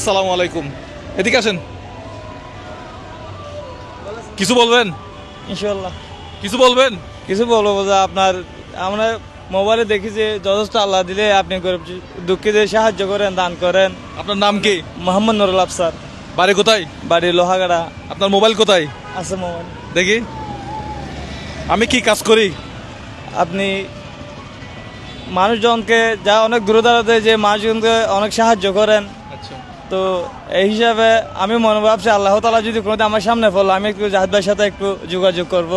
আসসালামু আলাইকুম। এদিকে আসেন। কিছু বলবেন? ইনশাল্লাহ কিছু বলবেন? কিছু বলব যে আপনার আমরা মোবাইলে দেখি যে যথেষ্ট আল্লাহ দিলে আপনি গরিব দুঃখীদের সাহায্য করেন দান করেন। আপনার নাম কি? মোহাম্মদ নুরুল আফসার বাড়ি কোথায়? বাড়ি লোহাগাড়া। আপনার মোবাইল কোথায়? আছে মোবাইল। দেখি। আমি কি কাজ করি? আপনি মানুষজনকে যা অনেক দূরে দাঁড়াতে যে মানুষজনকে অনেক সাহায্য করেন তো এই হিসাবে আমি মনে ভাবছি আল্লাহ তালা যদি কোনোদিন আমার সামনে পড়ল আমি একটু জাহাদ ভাইয়ের সাথে একটু যোগাযোগ করব।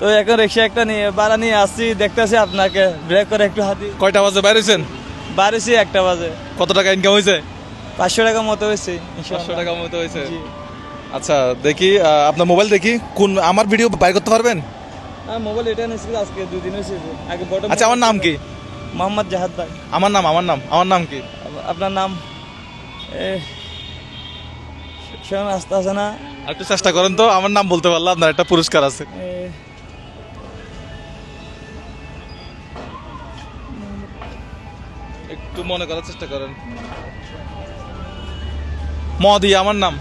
তো এখন রিক্সা একটা নিয়ে ভাড়া নিয়ে আসছি দেখতেছি আপনাকে ব্রেক করে একটু হাতি কয়টা বাজে? বাইরেছেন? বাড়িছি একটা বাজে। কত টাকা ইনকাম হয়েছে? পাঁচশো টাকা মতো হয়েছে পাঁচশো টাকা মতো হয়েছে। আচ্ছা দেখি আপনার মোবাইল দেখি। কোন আমার ভিডিও বাইর করতে পারবেন? মোবাইল এটা নিয়েছিল আজকে দুদিন হয়েছে আগে বড় আচ্ছা আমার নাম কি? মোহাম্মদ জাহাদ ভাই। আমার নাম আমার নাম আমার নাম কি? আপনার নাম? এ শোন আস্তে আছে না। একটু চেষ্টা করেন তো আমার নাম বলতে পারলে আপনার একটা পুরস্কার আছে। একটু মনে করার চেষ্টা করেন। মদি আমার নাম।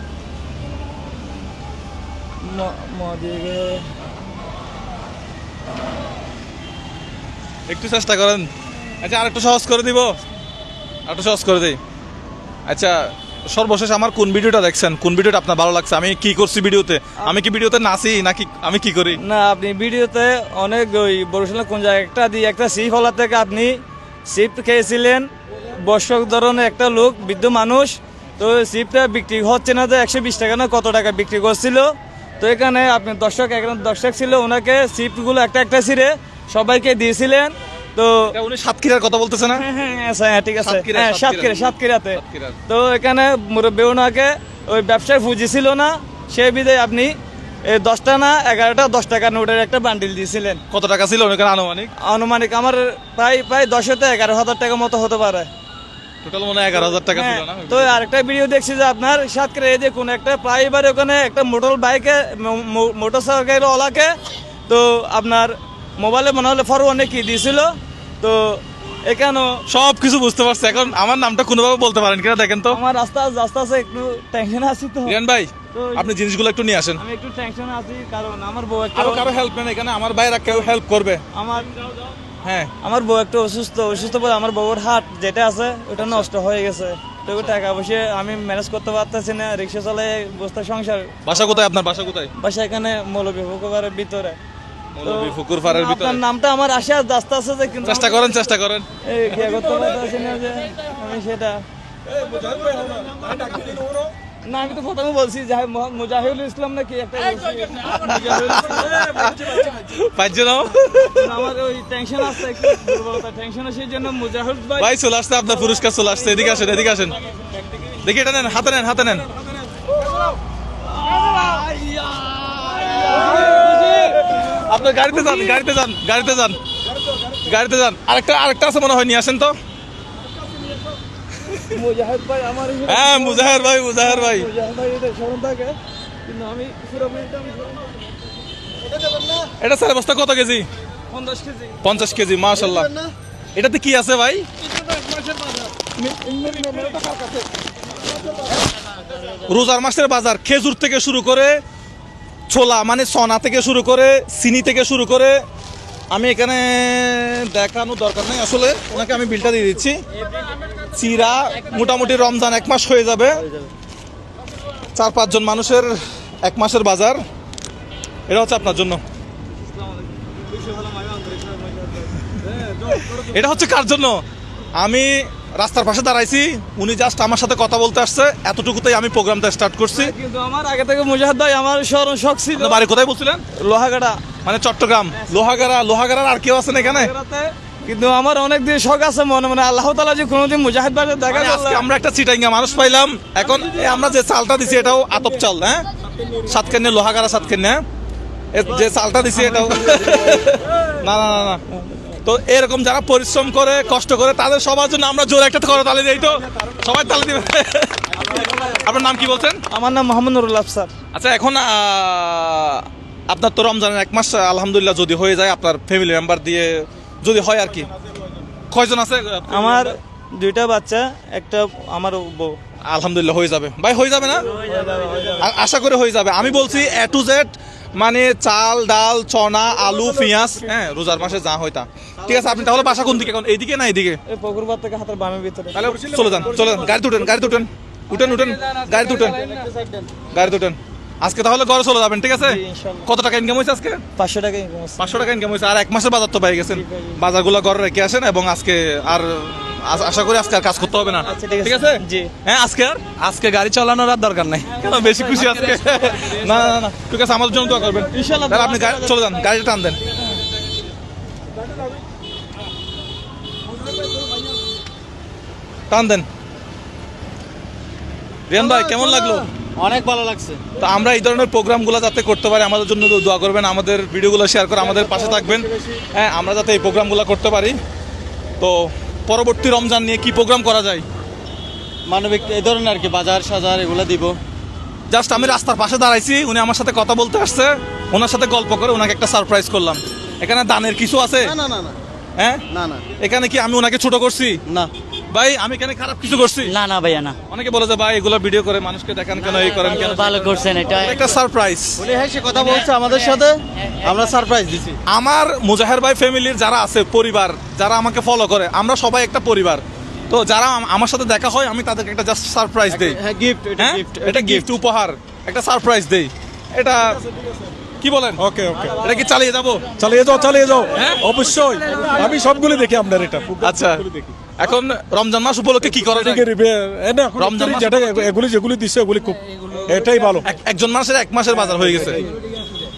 একটু চেষ্টা করেন। আচ্ছা আর একটু সহজ করে দিব। আর একটু সহজ করে দিই। আচ্ছা সর্বশেষ আমার কোন ভিডিওটা দেখছেন? কোন ভিডিওটা আপনার ভালো লাগছে? আমি কি করছি ভিডিওতে? আমি কি ভিডিওতে নাচি নাকি আমি কি করি? না, আপনি ভিডিওতে অনেক ওই বরিশালের কোন জায়গায় একটা দিয়ে একটা সি ফলা থেকে আপনি সিফট খেয়েছিলেন। বর্ষক ধরনের একটা লোক, বৃদ্ধ মানুষ। তো সিফটটা বিক্রি হচ্ছে না তো একশো বিশ টাকা না কত টাকা বিক্রি করছিল। তো এখানে আপনি দর্শক, একজন দর্শক ছিল, ওনাকে সিফটগুলো একটা একটা ছিঁড়ে সবাইকে দিয়েছিলেন। তো উনি সাতক্ষীরার কথা বলতেছে না? হ্যাঁ হ্যাঁ হ্যাঁ, ঠিক আছে। সাতক্ষীরা, হ্যাঁ সাতক্ষীরা। সাতক্ষীরা সাতক্ষীরাতে তো। এখানে মুরব্বী ওনাকে ওই ব্যবসায় পুঁজি ছিল না সেই বিধে আপনি এই দশটা না এগারোটা দশ টাকা নোটের একটা বান্ডিল দিয়েছিলেন। কত টাকা ছিল ওখানে আনুমানিক? আনুমানিক আমার প্রায় প্রায় দশ হতে এগারো হাজার টাকা মতো হতে পারে। টোটাল মনে এগারো হাজার টাকা ছিল হ্যাঁ, না? তো আরেকটা ভিডিও দেখছি যে আপনার সাতক্ষীরা এই যে কোন একটা প্রায় এবার ওখানে একটা মোটর বাইকে মোটর সাইকেল ওলাকে তো আপনার মোবাইলে মনে হলে ফরওয়ার্ডে কি দিয়েছিল তো এখানেও সব কিছু বুঝতে পারছি। এখন আমার নামটা কোনোভাবে বলতে পারেন কিনা দেখেন তো। আমার রাস্তা রাস্তা আছে একটু টেনশন আছি তো। রিয়ান ভাই আপনি জিনিসগুলো একটু নিয়ে আসেন। আমি একটু টেনশন আছি কারণ আমার বউ একটা আরও কারও হেল্প নেন এখানে আমার ভাইরা কেউ হেল্প করবে। আমার হ্যাঁ। আমার বউ একটু অসুস্থ অসুস্থ বলে আমার বউর হাট যেটা আছে ওটা নষ্ট হয়ে গেছে। তো ওই টাকা পয়সা আমি ম্যানেজ করতে পারতেছি না রিক্সা চালাই বস্তা সংসার। বাসা কোথায়? আপনার বাসা কোথায়? বাসা এখানে মৌলবী পুকুরের ভিতরে। মৌলভী ফুকুর পাড়ের ভিতরে। আপনার নামটা আমার রাস্তা আছে যে কিন্তু চেষ্টা করেন চেষ্টা করেন। এই বিয়ে করতে পারতেছি না যে আমি সেটা না আমি তো প্রথমে বলছি ইসলাম নাকি একটা বলছি। মুজাহিদুল ইসলাম। পাইছে না আমার ওই টেনশন দুর্বলতা টেনশন সেই জন্য ভাই চলে আসছে আপনার পুরস্কার চলে আসছে। এদিকে আসেন এদিকে আসেন। দেখি এটা নেন হাতে নেন হাতে নেন। আপনার গাড়িতে যান গাড়িতে যান গাড়িতে যান গাড়িতে যান। আরেকটা আরেকটা আছে মনে হয় নিয়ে আসেন তো। মুজাহিদ ভাই আমার হ্যাঁ মুজাহের ভাই মুজাহের ভাই। এটা স্যার বস্তা কত কেজি? পঞ্চাশ কেজি। পঞ্চাশ কেজি মাশাল্লাহ। এটাতে কি আছে ভাই? রোজার মাসের বাজার খেজুর থেকে শুরু করে ছোলা মানে সনা থেকে শুরু করে চিনি থেকে শুরু করে আমি এখানে দেখানো দরকার নেই। আসলে ওনাকে আমি বিলটা দিয়ে দিচ্ছি। চিরা মোটামুটি রমজান এক মাস হয়ে যাবে। চার পাঁচজন মানুষের এক মাসের বাজার। এটা হচ্ছে আপনার জন্য। এটা হচ্ছে কার জন্য? আমি রাস্তার পাশে দাঁড়াইছি উনি জাস্ট আমার সাথে কথা বলতে আসছে এতটুকুতেই আমি প্রোগ্রামটা স্টার্ট করছি। কিন্তু আমার আগে থেকে মুজাহিদ ভাই আমার স্মরণ শখ ছিল। বাড়ি কোথায় বলছিলেন? লোহাগাড়া। মানে চট্টগ্রাম। লোহাগাড়া লোহাগাড়ার আর কেউ আছেন এখানে? কিন্তু আমার অনেক দিন শখ আছে মনে মনে আল্লাহ তালা যে কোনোদিন মুজাহিদ ভাই দেখা মানে আজকে আমরা একটা চিটাইঙ্গা মানুষ পাইলাম। এখন আমরা যে চালটা দিছি এটাও আতপ চাল হ্যাঁ? সাতখানে লোহাগাড়া সাতখানে এ যে চালটা দিছি এটাও না না না না। তো এরকম যারা পরিশ্রম করে কষ্ট করে তাদের সবার জন্য আমরা জোরে একটা করে তালে দিই তো। সবাই তালে দিবে। আপনার নাম কি বলছেন? আমার নাম মোহাম্মদ নুরুল আফসার। আচ্ছা এখন আপনার তো রমজানের এক মাস আলহামদুলিল্লাহ যদি হয়ে যায় আপনার ফ্যামিলি মেম্বার দিয়ে যদি হয় আর কি। কয়জন আছে? আমার দুইটা বাচ্চা একটা আমার বউ। আলহামদুলিল্লাহ হয়ে যাবে। ভাই হয়ে যাবে না? আশা করে হয়ে যাবে। আমি বলছি এ টু জেড মানে চাল ডাল চনা আলু পেঁয়াজ হ্যাঁ রোজার মাসে যা হয় তা। ঠিক আছে আপনি তাহলে বাসা কোন দিকে? এখন এইদিকে না এইদিকে? থেকে হাতের ভিতরে। তাহলে চলে যান চলে যান। গাড়ি উঠেন গাড়ি উঠেন উঠেন উঠেন গাড়ি উঠেন গাড়ি উঠেন আজকে তাহলে ঘরে চলে যাবেন ঠিক আছে? কত টাকা ইনকাম হয়েছে আজকে? পাঁচশো টাকা ইনকাম পাঁচশো টাকা ইনকাম হয়েছে। আর এক মাসের বাজার তো পেয়ে গেছেন। বাজারগুলো ঘরে রেখে আসেন এবং আজকে আর আশা করি আজকে আর কাজ করতে হবে না। আচ্ছা, ঠিক আছে। হ্যাঁ আজকে আর? আজকে গাড়ি চালানোর আর দরকার নাই। কেন? বেশি খুশি আজকে? না না না ঠিক আছে আমাদের জন্য দোয়া করবেন। ইনশাল্লাহ তাহলে আপনি গাড়ি- চলে যান গাড়িটা টান দেন। টান দেন। রিয়ান ভাই কেমন লাগল? অনেক ভালো লাগছে। তো আমরা এই ধরনের প্রোগ্রামগুলো যাতে করতে পারি আমাদের জন্য দোয়া করবেন আমাদের ভিডিওগুলো শেয়ার করে আমাদের পাশে থাকবেন। হ্যাঁ আমরা যাতে এই প্রোগ্রামগুলো করতে পারি। তো পরবর্তী রমজান নিয়ে কি প্রোগ্রাম করা যায়? মানবিক এই ধরনের আর কি বাজার সাজার এগুলো দিব। জাস্ট আমি রাস্তার পাশে দাঁড়াইছি উনি আমার সাথে কথা বলতে আসছে ওনার সাথে গল্প করে ওনাকে একটা সারপ্রাইজ করলাম। এখানে দানের কিছু আছে? না না না। হ্যাঁ? না না। এখানে কি আমি ওনাকে ছোট করছি? না। ভাই আমি এখানে খারাপ কিছু করছি? না না ভাইয়া না। অনেকে বলে যে ভাই এগুলো ভিডিও করে মানুষকে দেখান কেন এই করেন কেন? ভালো করছেন এটা একটা সারপ্রাইজ বলি হ্যাঁ সে কথা বলছে আমাদের সাথে। আমরা সারপ্রাইজ দিছি। আমার মুজাহের ভাই ফ্যামিলির যারা আছে পরিবার যারা আমাকে ফলো করে আমরা সবাই একটা পরিবার। তো যারা আমার সাথে দেখা হয় আমি তাদেরকে একটা জাস্ট সারপ্রাইজ দেই। হ্যাঁ গিফট এটা হ্যাঁ? গিফট এটা গিফট উপহার একটা সারপ্রাইজ দেই। এটা কি বলেন? ওকে ওকে এটা কি চালিয়ে যাব? চালিয়ে যাও চালিয়ে যাও। হ্যাঁ? অবশ্যই। আমি সবগুলো দেখি আপনার এটা। আচ্ছা। এখন রমজান মাস উপলক্ষে কি করা যায়? রমজান যেটা এগুলি যেগুলি দিচ্ছে এগুলি খুব এটাই ভালো। একজন মাসের এক মাসের বাজার হয়ে গেছে।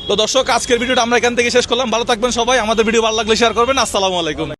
তো দর্শক আজকের ভিডিওটা আমরা এখান থেকে শেষ করলাম। ভালো থাকবেন সবাই। আমাদের ভিডিও ভালো লাগলে শেয়ার করবেন। আসসালামু আলাইকুম।